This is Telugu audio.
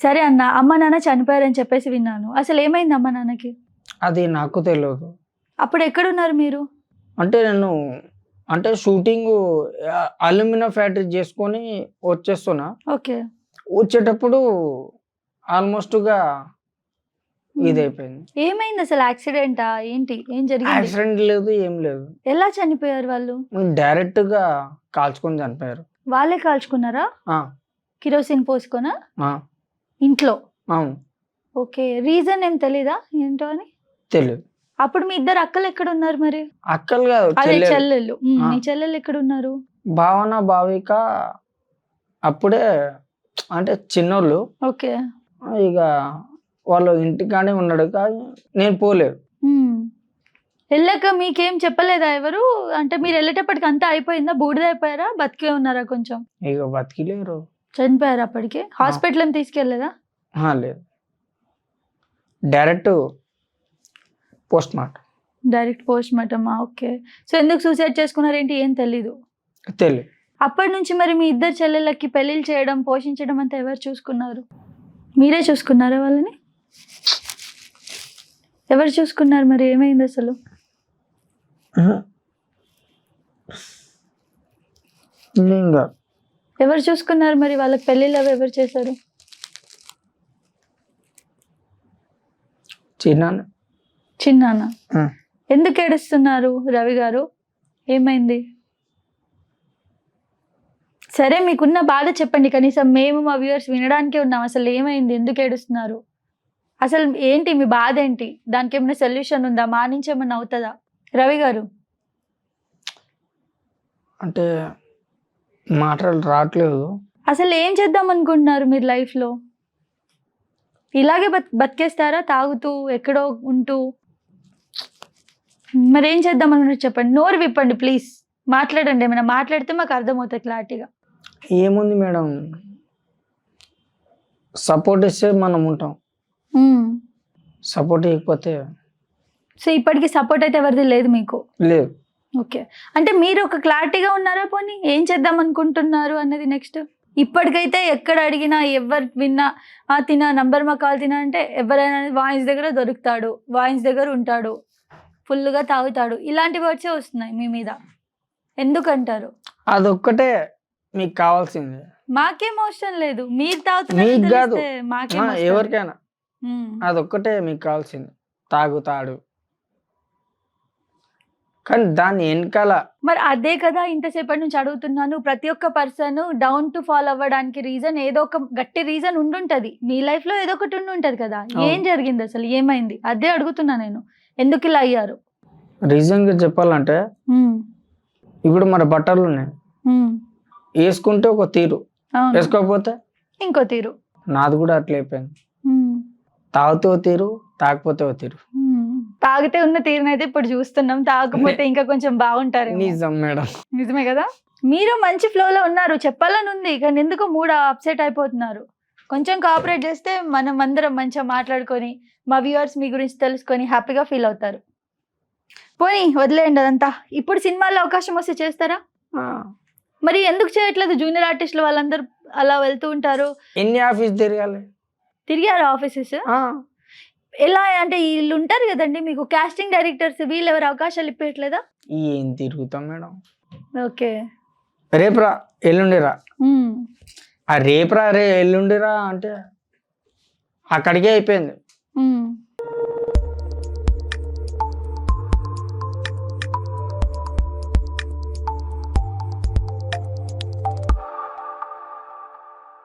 సరే అన్న అమ్మ నాన్న చనిపోయారని చెప్పేసి విన్నాను. అసలు ఏమైంది అమ్మ నాన్నకి? అది నాకు తెలియదు అప్పుడు ఎక్కడున్నారు మీరు? అంటే నేను అంటే షూటింగ్ అల్యూమినియం ఫ్యాక్టరీ చేసుకొని వచ్చేస్తున్నా. ఓకే. వచ్చేటప్పుడు ఆల్మోస్ట్గా ఇది అయిపోయింది ఏమైంది అసలు యాక్సిడెంటా? ఏంటి? ఏం జరిగింది? యాక్సిడెంట్ లేదు ఏం లేదు. ఎలా చనిపోయారు వాళ్ళు? డైరెక్ట్గా కాల్చుకొని చనిపోయారు. వాళ్ళే కాల్చుకున్నారా? ఆ, కిరోసిన్ పోసుకొనా? ఆ, ఇంట్లో. అవును. ఓకే రీజన్ ఏం తెలీదా ఏంటో అని? తెలియదు అప్పుడు మీ ఇద్దరు అక్కలు ఎక్కడ ఉన్నారు మరి? అక్కలు కాదు అదే చెల్లెలు. చెల్లెళ్ళు. మీ చెల్లెళ్ళు ఎక్కడ ఉన్నారు భావన భావిక అప్పుడే అంటే చిన్నోళ్ళు. ఓకే. ఇక వాళ్ళు ఇంటికాడే ఉన్నాడు కానీ నేను పోలేదు. వెళ్ళాక మీకేం చెప్పలేదా ఎవరు? అంటే మీరు వెళ్ళేటప్పటికి అంతా అయిపోయిందా? బూడిద అయిపోయారా? బతికే ఉన్నారా కొంచెం? ఇక బతికిలేరు. చనిపోయారు అప్పటికే. హాస్పిటల్ ఏం తీసుకెళ్ళలేదా? లేదు. Direct post mortem. Direct post మార్టమా? Okay. So ఎందుకు సూసైడ్ చేసుకున్నారు ఏంటి? ఏం తెలీదు. తెలియదు అప్పటి నుంచి మరి మీ ఇద్దరు చెల్లెళ్ళకి పెళ్ళిళ్ళు చేయడం పోషించడం అంతా ఎవరు చూసుకున్నారు? మీరే చూసుకున్నారా వాళ్ళని? ఎవరు చూసుకున్నారు మరి? ఏమైంది అసలు? ఇంకా ఎవరు చూసుకున్నారు మరి వాళ్ళకి పెళ్ళిళ్ళు అవి ఎవరు చేశారు? చిన్న చిన్నాన్న. ఎందుకు ఏడుస్తున్నారు రవి గారు? ఏమైంది? సరే మీకున్న బాధ చెప్పండి. కనీసం మేము మా వ్యూవర్స్ వినడానికే ఉన్నాం. అసలు ఏమైంది? ఎందుకు ఏడుస్తున్నారు? అసలు ఏంటి మీ బాధ ఏంటి? దానికి ఏమైనా సొల్యూషన్ ఉందా? మా నుంచి ఏమైనా అవుతుందా? రవి గారు. అంటే మాటలు రావట్లేదు అసలు ఏం చేద్దాం అనుకుంటున్నారు మీరు లైఫ్లో? ఇలాగే బత్ బతికేస్తారా? తాగుతూ ఎక్కడో ఉంటూ? మరి ఏం చేద్దాం అనుకుంటున్నారు చెప్పండి. నోరు విప్పండి ప్లీజ్. మాట్లాడండి ఏమైనా మాట్లాడితే మాకు అర్థమవుతుంది క్లారిటీగా. ఏముంది మేడం? సపోర్ట్ ఇస్తే మనం ఉంటాం. సపోర్ట్ ఇవ్వకపోతే సో ఇప్పటికి సపోర్ట్ అయితే ఎవరిది లేదు మీకు? లేదు. ఓకే. అంటే మీరు ఒక క్లారిటీగా ఉన్నారా పోనీ? ఏం చేద్దాం అనుకుంటున్నారు అన్నది నెక్స్ట్? ఇప్పటికైతే ఎక్కడ అడిగినా ఎవరు విన్నా ఆ తినా నంబర్ మా కాల్ తినా అంటే ఎవరైనా వాయిన్స్ దగ్గర దొరుకుతాడు వాయిన్స్ దగ్గర ఉంటాడు ఫుల్గా తాగుతాడు. ఇలాంటి వర్డ్సే వస్తున్నాయి మీ మీద. ఎందుకంటారు? అదొక్కటే మీకు కావాల్సింది. మాకేం అవసరం లేదు. మీరు తాగుతున్నారు మాకేం. ఎవరికైనా. అదొక్కటే మీకు కావాల్సింది. తాగుతాడు. కానీ దాని వెనకాల మరి అదే కదా ఇంతసేపటి నుంచి అడుగుతున్నాను. ప్రతి ఒక్క పర్సన్ డౌన్ టు ఫాల్ అవ్వడానికి రీజన్ ఏదో ఒక గట్టి రీజన్ ఉండుంటది. మీ లైఫ్లో ఏదో ఒకటి ఉండుంటది కదా. ఏం. జరిగింది అసలు? ఏమైంది? అదే అడుగుతున్నా నేను. ఎందుకు ఇలా అయ్యారు? రీజన్గా చెప్పాలంటే ఉమ్, ఇప్పుడు మన బట్టలు ఉన్నాయి. వేసుకుంటే ఒక తీరు. వేసుకోకపోతే? ఇంకో తీరు. నాది కూడా అట్లా అయిపోయింది. తాగుతూ తీరు తాకపోతే తీరు. తాగితే ఉన్న తీరునైతే ఇప్పుడు చూస్తున్నాం. తాగకపోతే ఇంకా కొంచెం బాగుంటారు నిజం మేడం. నిజమే కదా? మీరు మంచి ఫ్లోలో ఉన్నారు. చెప్పాలని ఉంది. కానీ ఎందుకు మూడ్ అప్సెట్ అయిపోతున్నారు? కొంచెం కోఆపరేట్ చేస్తే మనం అందరం మంచిగా మాట్లాడుకొని మా వ్యూవర్స్ మీ గురించి తెలుసుకొని హ్యాపీగా ఫీల్ అవుతారు. పోనీ వదిలేయండి అదంతా. ఇప్పుడు సినిమాల్లో అవకాశం వస్తే చేస్తారా? మరి ఎందుకు చేయట్లేదు? జూనియర్ ఆర్టిస్టులు వాళ్ళందరూ అలా వెళ్తూ ఉంటారు. ఎన్ని ఆఫీస్ తిరగాలి? తిరిగారు ఆఫీసెస్ ఎలా అంటే వీళ్ళు ఉంటారు కదండి మీకు కాస్టింగ్ డైరెక్టర్స్ వీళ్ళు ఎవరు అవకాశాలు ఇప్పట్లేదా ఏం తిరుగుతాం మేడం. ఓకే. రేపురా ఎల్లుండిరా ఆ రేపురా రే ఎల్లుండిరా అంటే అక్కడికే అయిపోయింది.